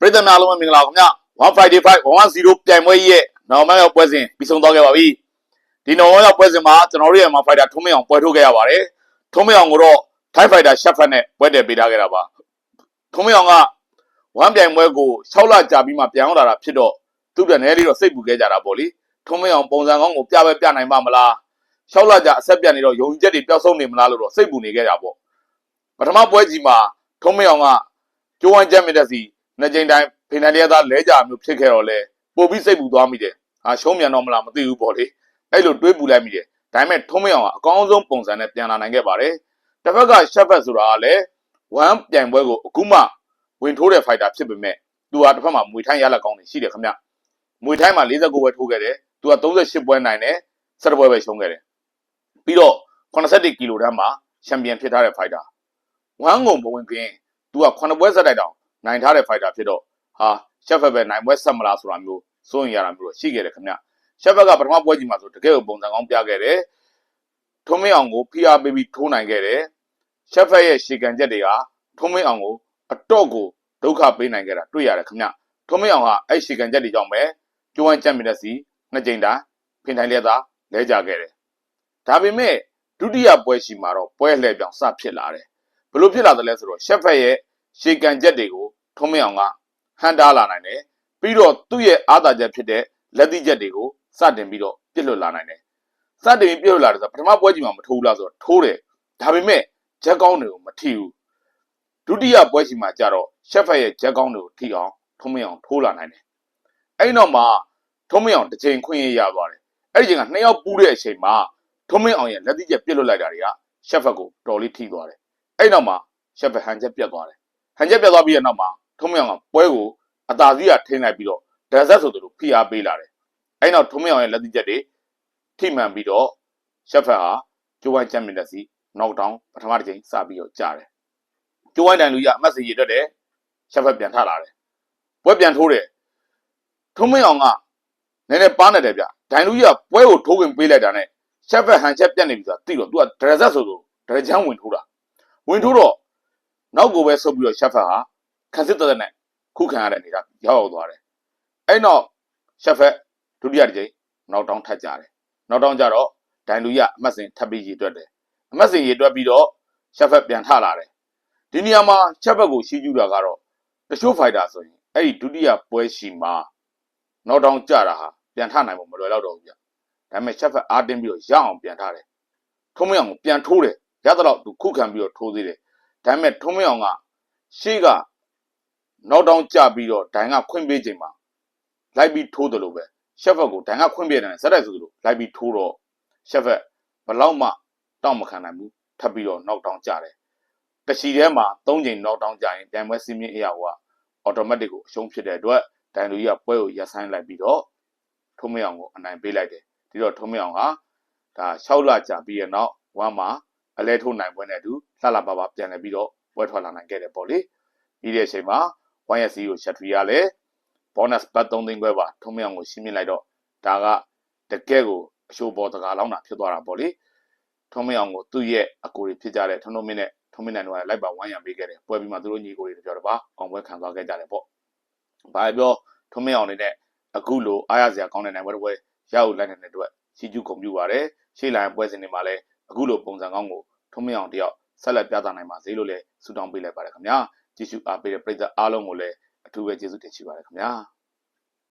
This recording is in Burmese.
ပရိသတ်များလုံးပဲမင်္ဂလာပါခင်ဗျာ1 Friday 5 110ပြိုင်ပွဲကြီးရဲ့နောက်မှရောက်ပွဲစဉ်ပြီးဆုံးသွားခဲ့ပါပြီဒီနောက်မှရောက်ပွဲစဉ်မှာကျွန်တော်တို့ရဲ့ Man Fighter ထုံးမင်းအောင်ပွဲထုတ်ခဲ့ရပါတယ်ထုံးမင်းအောင်ကိုတော့ Thai Fighter ရှက်ဖက်နဲ့ပွဲတယ်ပေးထားခဲ့တာပါထုံးမင်းအောင်က1ပြိုင်ပွဲကို6လကြာပြီးမှပြန်ရောက်လာတာဖြစ်တော့သူ့တည်းနဲ့လေးတော့စိတ်ပူခဲ့ကြတာပေါ့လေထုံးမင်းအောင်ပုံစံကောင်းကိုပြပဲပြနိုင်ပါမလား6လကြာအဆက်ပြတ်နေတော့ယုံကြည်ချက်တွေပျောက်ဆုံးနေမလားလို့တော့စိတ်ပူနေခဲ့တာပေါ့ပထမပွဲကြီးမှာထုံးမင်းအောင်ကကျိုးဝမ်းချက်မြတဲ့စီ နှစ်ကြိမ်တိုင်းဖိနန်တရားသားလဲကြမျိုးဖြစ်ခဲ့တော့လေပို့ပြီးစိတ်ပူသွားမိတယ်ဟာရှုံးမြန်တော့မလားမသိဘူးပေါ့လေအဲ့လိုတွေးပူလိုက်မိတယ်ဒါပေမဲ့ထုံးမရအောင်ကအကောင်းဆုံးပုံစံနဲ့ပြန်လာနိုင်ခဲ့ပါတယ်တစ်ဖက်ကရှက်ဖက်ဆိုတာကလည်းဝမ်ပြိုင်ပွဲကိုအခုမှဝင်ထိုးတဲ့ဖိုက်တာဖြစ်ပေမဲ့သူကတစ်ဖက်မှာမွေထိုင်းရလက်ကောင်းနေရှိတယ်ခင်ဗျမွေထိုင်းမှာ49ပွဲထိုးခဲ့တယ်သူက38ပွဲနိုင်တယ်17ပွဲပဲရှုံးခဲ့တယ်ပြီးတော့81ကီလိုတန်းမှာချန်ပီယံဖြစ်ထားတဲ့ဖိုက်တာဝမ်ငုံဘဝင်ကင်းသူက9ပွဲဆက်တိုက်တောင် နိုင်ထားတဲ့ဖိုက်တာဖြစ်တော့ဟာရှက်ဖက်ပဲနိုင်ပွဲဆက်မလားဆိုတာမျိုးစိုးရင်ရတာမျိုးတော့ရှိခဲ့တယ်ခင်ဗျရှက်ဖက်ကပထမပွဲကြီးမှာဆိုတကယ်ကိုပုံစံကောင်းပြခဲ့တယ်ထုံးမင်းအောင်ကိုဖိအားပေးပြီးထိုးနိုင်ခဲ့တယ်ရှက်ဖက်ရဲ့ရှေကန်ချက်တွေဟာထုံးမင်းအောင်ကိုအတော့ကိုဒုက္ခပေးနိုင်ခဲ့တာတွေ့ရတယ်ခင်ဗျထုံးမင်းအောင်ဟာအဲ့ရှေကန်ချက်တွေကြောင့်ပဲကျိုးဝမ်းချက်မြတဲ့စီနှစ်ကြိမ်တာဖင်တိုင်းလက်သာလဲကြခဲ့တယ်ဒါပေမဲ့ဒုတိယပွဲရှိမှာတော့ပွဲလှည့်ပြောင်းစဖြစ်လာတယ်ဘလို့ဖြစ်လာတယ်လဲဆိုတော့ရှက်ဖက်ရဲ့ရှေကန်ချက်တွေကို ထုံးမင်းအောင်ကဟန်တားလာနိုင်တယ်ပြီးတော့သူ့ရဲ့အားသာချက်ဖြစ်တဲ့လက်တိချက်တွေကိုစတင်ပြီးတော့ပြစ်လွတ်လာနိုင်တယ်စတင်ပြီးပြစ်လွတ်လာတယ်ဆိုတော့ပထမပွဲကြီးမှာမထိုးဘူးလားဆိုတော့ထိုးတယ်ဒါပေမဲ့ဂျက်ကောင်းတွေကိုမထိဘူးဒုတိယပွဲကြီးမှာကျတော့ရှက်ဖက်ရဲ့ဂျက်ကောင်းတွေကိုထိအောင်ထုံးမင်းအောင်ထိုးလာနိုင်တယ်အဲ့ဒီနောက်မှာထုံးမင်းအောင်တစ်ချိန်ခွင့်ရရသွားတယ်အဲ့ဒီချိန်ကနှစ်ယောက်ပူးတဲ့အချိန်မှာထုံးမင်းအောင်ရဲ့လက်တိချက်ပြစ်လွတ်လိုက်တာတွေကရှက်ဖက်ကိုတော်လေးထိသွားတယ်အဲ့ဒီနောက်မှာရှက်ဖက်ဟန်ချက်ပြတ်သွားတယ်ဟန်ချက်ပြတ်သွားပြီးတဲ့နောက်မှာ ထုံးမအောင်ကပွဲကိုအသာစီးကထိန်းလိုက်ပြီးတော့ဒဇက်ဆိုသူတို့ဖိအားပေးလာတယ်။အဲဒီနောက်ထုံးမအောင်ရဲ့လက်တိချက်တွေထိမှန်ပြီးတော့ရှက်ဖက်ဟာကျိုးဝိုင်းချန်ပီယံစီနောက်တောင်ပထမတစ်ချိန်စပြီးတော့ကြားတယ်။ကျိုးဝိုင်းတန်လူရအမတ်စီရတက်တယ်ရှက်ဖက်ပြန်ထလာတယ်။ပွဲပြန်ထိုးတယ်။ထုံးမအောင်ကနည်းနည်းပါနေတယ်ဗျ။ဒိုင်လူရပွဲကိုထိုးဝင်ပေးလိုက်တာနဲ့ရှက်ဖက်ဟန်ချက်ပြတ်နေပြီဆိုတာသိတော့ तू ကဒဇက်ဆိုသူဒရချမ်းဝင်ထိုးတာ။ဝင်ထိုးတော့နောက်ကိုပဲဆုပ်ပြီးတော့ရှက်ဖက်ဟာ ခန်းစစ်တဲ့နဲ့ခုခံရတဲ့အနေကရောက်ရောက်သွားတယ်။အဲ့တော့ရှက်ဖက်ဒုတိယတစ်ကြိမ်နောက်တောင်းထပ်ကြတယ်။နောက်တောင်းကြတော့ဒိုင်လူရအမတ်စင်ထပ်ပြီးရေတွက်တယ်။အမတ်စင်ရေတွက်ပြီးတော့ရှက်ဖက်ပြန်ထလာတယ်။ဒီနေရာမှာရှက်ဖက်ကိုရှီးကျူးတာကတော့တချို့ဖိုက်တာဆိုရင်အဲ့ဒီဒုတိယပွဲရှိမှာနောက်တောင်းကြတာဟာပြန်ထနိုင်ဖို့မလွယ်တော့တော့ဘူးဗျ။ဒါပေမဲ့ရှက်ဖက်အားတင်းပြီးတော့ရအောင်ပြန်ထတယ်။ထုံးမအောင်ကိုပြန်ထိုးတယ်။ရတော့သူခုခံပြီးတော့ထိုးသေးတယ်။ဒါပေမဲ့ထုံးမအောင်ကရှေ့က နောက်တောင်ကြပြီးတော့ဒိုင်ကခွင့်ပေးချိန်မှာလိုက်ပြီးထိုးတယ်လို့ပဲရှက်ဖက်ကိုဒိုင်ကခွင့်ပေးတယ်ဇက်တိုက်ဆိုသလိုလိုက်ပြီးထိုးတော့ရှက်ဖက်ဘလောက်မှတောင့်မခံနိုင်ဘူးထပ်ပြီးတော့နောက်တောင်ကြတယ်တချီထဲမှာ၃ချိန်နောက်တောင်ကြရင်ပြန်ပွဲစီးမြင့်အရာကအော်တိုမက်တစ်ကိုအရှုံးဖြစ်တဲ့အတွက်ဒိုင်လူကြီးကပွဲကိုရပ်ဆိုင်းလိုက်ပြီးတော့ထုံးမအောင်ကိုအနိုင်ပေးလိုက်တယ်ဒီတော့ထုံးမအောင်ကဒါ6လကြာပြီးတဲ့နောက်ဝမ်းမှာအလဲထိုးနိုင်ပွဲနဲ့အတူလှလှပပပြန်လည်ပြီးတော့ပွဲထွက်လာနိုင်ခဲ့တယ်ပေါ့လေပြီးတဲ့အချိန်မှာ YSC ကိုချက်ထရီကလည်း bonus ဘတ်3သိန်းခွဲပါထုံးမအောင်ကိုရှင်းပြလိုက်တော့ဒါကတကယ်ကိုအရှိုးပေါ်တကားလောင်းတာဖြစ်သွားတာပေါ့လေထုံးမအောင်ကိုသူ့ရဲ့အကိုတွေဖြစ်ကြတဲ့ထုံးထုံးမင်းနဲ့ထုံးမင်းနဲ့တော့လိုက်ပါဝမ်းရံပေးခဲ့တယ်ပွဲပြီးမှသူတို့ညီကိုတွေပြောတော့ပါအောင်ပွဲခံသွားခဲ့ကြတယ်ပေါ့ဘာပြောထုံးမအောင်နေနဲ့အခုလိုအားရစရာကောင်းတဲ့နိုင်ပွဲတစ်ပွဲရောက်လိုက်နေတဲ့အတွက်စီကျူးကုန်ပြပါတယ်ရှေ့လိုင်းပွဲစဉ်တွေမှာလည်းအခုလိုပုံစံကောင်းကိုထုံးမအောင်တယောက်ဆက်လက်ပြသနိုင်ပါစေလို့လည်းဆုတောင်းပေးလိုက်ပါတယ်ခင်ဗျာ ကြည့်ရှုအားပေးတဲ့ပရိသတ်အားလုံးကိုလည်းအထူးပဲကျေးဇူးတင်ရှိပါတယ်ခင်ဗျာ။